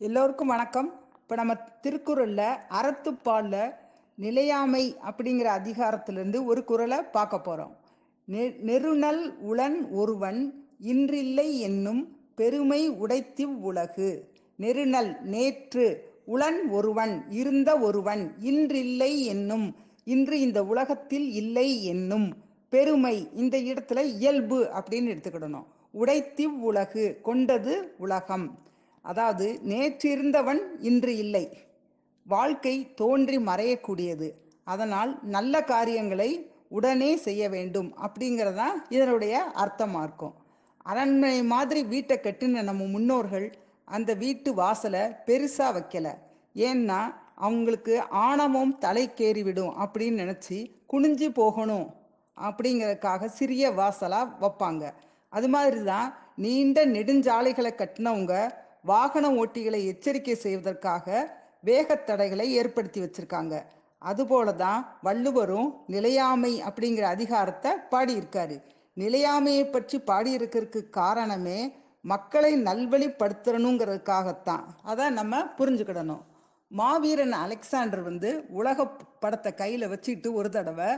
எல்லோருக்கும் வணக்கம். இப்போ நம்ம திருக்குறளில் அறத்துப்பாலில் நிலையாமை அப்படிங்கிற அதிகாரத்திலிருந்து ஒரு குறளை பார்க்க போகிறோம் நெ நெருநல் உளன் ஒருவன் இன்றில்லை என்னும் பெருமை உடைத்திவ் உலகு. நெருநல் நேற்று உளன் ஒருவன் இருந்த ஒருவன் இன்றில்லை என்னும் இன்று இந்த உலகத்தில் இல்லை என்னும் பெருமை இந்த இடத்துல இயல்பு அப்படின்னு எடுத்துக்கிடணும். உடைத்திவ் உலகு கொண்டது உலகம். அதாவது நேற்று இருந்தவன் இன்று இல்லை. வாழ்க்கை தோன்றி மறையக்கூடியது. அதனால் நல்ல காரியங்களை உடனே செய்ய வேண்டும் அப்படிங்கிறதான் இதனுடைய அர்த்தமாக இருக்கும் அரண்மனை மாதிரி வீட்டை கட்டின நம்ம முன்னோர்கள் அந்த வீட்டு வாசலை பெருசாக வைக்கலை. ஏன்னா அவங்களுக்கு ஆணவம் தலைக்கேறிவிடும் அப்படின்னு நினச்சி குனிஞ்சு போகணும் அப்படிங்கிறதுக்காக சிறிய வாசலாக வைப்பாங்க. அது மாதிரி தான் நீண்ட நெடுஞ்சாலைகளை கட்டினவங்க வாகன ஓட்டிகளை எச்சரிக்கை செய்வதற்காக வேகத்தடைகளை ஏற்படுத்தி வச்சிருக்காங்க. அதுபோல தான் வள்ளுவரும் நிலையாமை அப்படிங்கிற அதிகாரத்தை பாடியிருக்காரு. நிலையாமையை பற்றி பாடியிருக்கிறதுக்கு காரணமே மக்களை நல்வழிப்படுத்தணுங்கிறதுக்காகத்தான். அதை நம்ம புரிஞ்சுக்கிடணும். மாவீரன் அலெக்சாண்டர் வந்து உலக படத்தை கையில் வச்சுக்கிட்டு ஒரு தடவை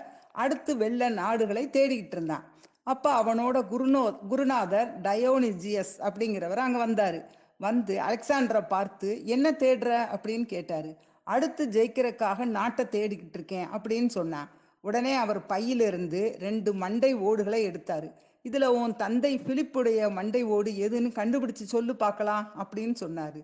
அடுத்து வெள்ள நாடுகளை தேடிக்கிட்டு இருந்தான். அப்போ அவனோட குருநோ குருநாதர் டயோனிஜியஸ் அப்படிங்கிறவர் அங்கே வந்தார். வந்து அலெக்சாண்டரை பார்த்து என்ன தேடுற? அப்படின்னு கேட்டார். அடுத்து ஜெயிக்கிறதுக்காக நாட்டை தேடிக்கிட்டு இருக்கேன் அப்படின்னு சொன்னான் உடனே அவர் பையிலிருந்து ரெண்டு மண்டை ஓடுகளை எடுத்தார். இதில் உன் தந்தை பிலிப்புடைய மண்டை ஓடு எதுன்னு கண்டுபிடிச்சு சொல்லு பார்க்கலாம் அப்படின்னு சொன்னார்.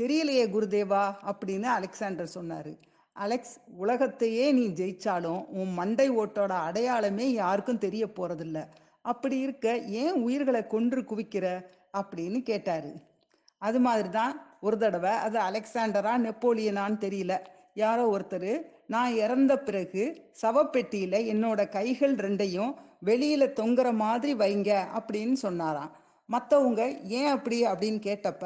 தெரியலையே குருதேவா அப்படின்னு அலெக்சாண்டர் சொன்னார். அலெக்ஸ் உலகத்தையே நீ ஜெயிச்சாலும் உன் மண்டை ஓட்டோட அடையாளமே யாருக்கும் தெரிய போறதில்ல. அப்படி இருக்க ஏன் உயிர்களை கொன்று குவிக்கிற? அப்படின்னு கேட்டாரு. அது மாதிரி தான் ஒரு தடவை அது அலெக்சாண்டரா நெப்போலியனான்னு தெரியல. யாரோ ஒருத்தர் நான் இறந்த பிறகு சவப்பெட்டியில் என்னோட கைகள் ரெண்டையும் வெளியில் தொங்குற மாதிரி வைங்க அப்படின்னு சொன்னாராம். மற்றவங்க ஏன் அப்படி? அப்படின்னு கேட்டப்ப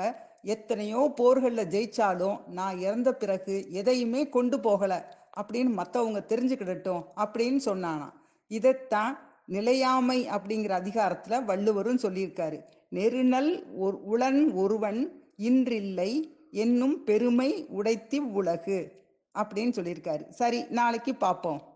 எத்தனையோ போர்களில் ஜெயிச்சாலும் நான் இறந்த பிறகு எதையுமே கொண்டு போகலை அப்படின்னு மற்றவங்க தெரிஞ்சுக்கிடட்டும் அப்படின்னு சொன்னானாம் இதைத்தான் நிலையாமை அப்படிங்கிற அதிகாரத்தில் வள்ளுவரும் சொல்லியிருக்காரு. நெருநல் உளன் ஒருவன் இன்றில்லை என்னும் பெருமை உடைத்தி உலகு. அப்படின்னு சொல்லியிருக்காரு. சரி நாளைக்கு பார்ப்போம்